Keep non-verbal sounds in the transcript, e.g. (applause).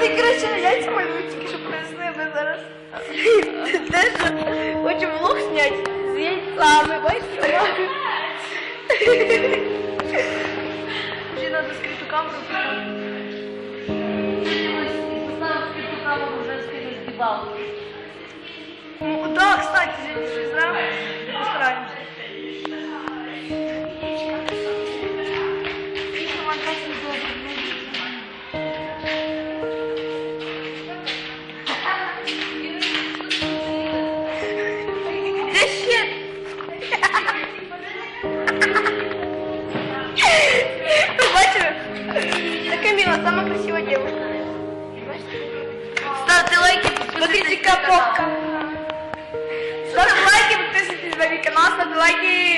ти, коротше, яйця малюють, тільки що принесли ми зараз. (laughs) Теж хочемо влог зняти з яйцями, бачите? Вже треба скриту камеру. Поставив скриту камеру, вже скриту здібав. Смотрите, коповка. Ставьте лайки, подписывайтесь на мой канал, ставьте лайки.